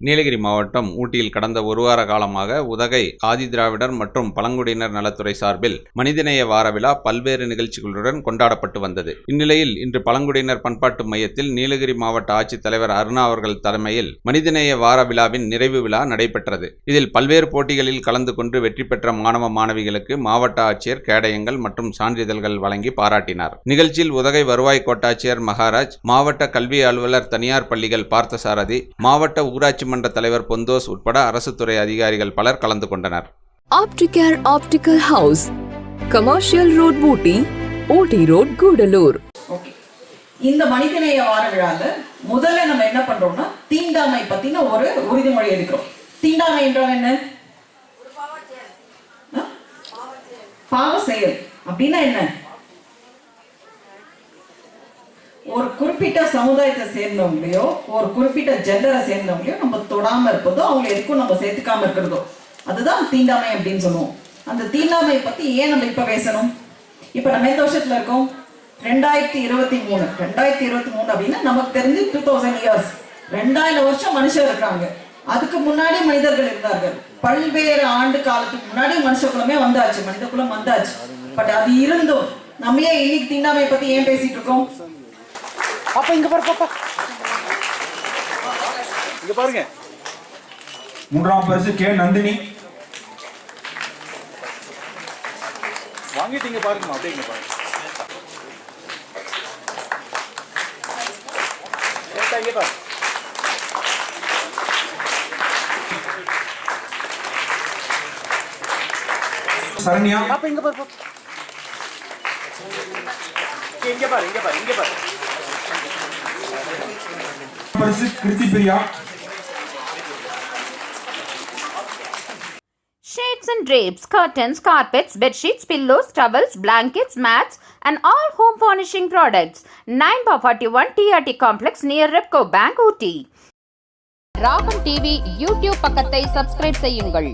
Nilgiri மாவட்டம் ஊட்டியில் கடந்த ஒரு வார காலமாக உதகை ஆதிதிராவிடர் மற்றும் பழங்குடியினர் நலத்துறை சார்பில் மனிதநேய வார விழா பல்வேறு நிகழ்ச்சிகளுடன் கொண்டாடப்பட்டு வந்தது. இந்நிலையில் இன்று பழங்குடியினர் பண்பாட்டு மையத்தில் நீலகிரி மாவட்ட ஆட்சித்தலைவர் அருணா அவர்கள் தலைமையில் மனிதநேய வார விழாவின் நிறைவு விழா நடைபெற்றது. இதில் பல்வேறு போட்டிகளில் கலந்து கொண்டு வெற்றி பெற்ற மாணவ மாணவிகளுக்கு மாவட்ட ஆட்சியர் கேடயங்கள் மற்றும் சான்றிதழ்கள் வழங்கி பாராட்டினார். நிகழ்ச்சியில் உதகை வருவாய் கோட்டாட்சியர் மகாராஜ் மாவட்ட கல்வி அலுவலர் தனியார் பள்ளிகள் பார்த்தசாரதி மாவட்ட ஊராட்சி மன்ற தலைவர் பொந்தோஸ் உட்பட அரசு துறை அதிகாரிகள் பலர் கலந்து கொண்டனர். Optical House, Commercial Road, Booty, OT Road, Gudalur. Okay. இந்த மனிதநேய வார விழால முதல்ல நம்ம என்ன பண்றோம்னா தீண்டாமை பத்தின ஒரு உறுதிமொழி எடுக்கிறோம். தீண்டாமை என்றால் என்ன? பாவ செயல். அப்படின்னா என்ன ஒரு குறிப்பிட்ட சமுதாயத்தை சேர்ந்தவங்களையோ ஒரு குறிப்பிட்ட ஜெண்டரை சேர்ந்தவங்களையோ நம்ம தொடாம இருப்பதோ அவங்க எதுக்கும் நம்ம சேர்த்துக்காம இருக்கிறதோ அதுதான் தீண்டாமை அப்படின்னு சொல்லுவோம். அந்த தீண்டாமை பத்தி ஏன் நம்ம இப்ப பேசணும்? இப்ப நம்ம எந்த வருஷத்துல இருக்கோம்? ரெண்டாயிரத்தி இருபத்தி மூணு. ரெண்டாயிரத்தி இருபத்தி மூணு அப்படின்னா நமக்கு தெரிஞ்சு டூ தௌசண்ட் இயர்ஸ் ரெண்டாயிரம் வருஷம் மனுஷர் இருக்காங்க. அதுக்கு முன்னாடி மனிதர்கள் இருந்தார்கள். பல்வேறு ஆண்டு காலத்துக்கு முன்னாடி மனுஷ குலமே வந்தாச்சு. மனித குலம் வந்தாச்சு. பட் அது இருந்தும் நம்ம ஏன் இன்னைக்கு தீண்டாமை பத்தி ஏன் பேசிட்டு இருக்கோம்? பாப்பா இங்க பாரு பாப்பா. இங்க பாருங்க. மூன்றாம் பரிசு கே நந்தினி. வாங்கிட்டு இங்க பாருங்கம்மா அப்படியே இங்க பாருங்க. சரண்யா. பாப்பா இங்க பாரு இங்க பாரு இங்க பாரு இங்க பாரு. பரிசு Kiruthi Priya Shades and drapes, curtains, carpets, bed sheets, pillows, towels, blankets, mats, and all home furnishing products. 9 by 41 TRT Complex near Repco Bank, Ooty. Raagam TV YouTube பக்கத்தை சப்ஸ்கிரைப் செய்யுங்கள்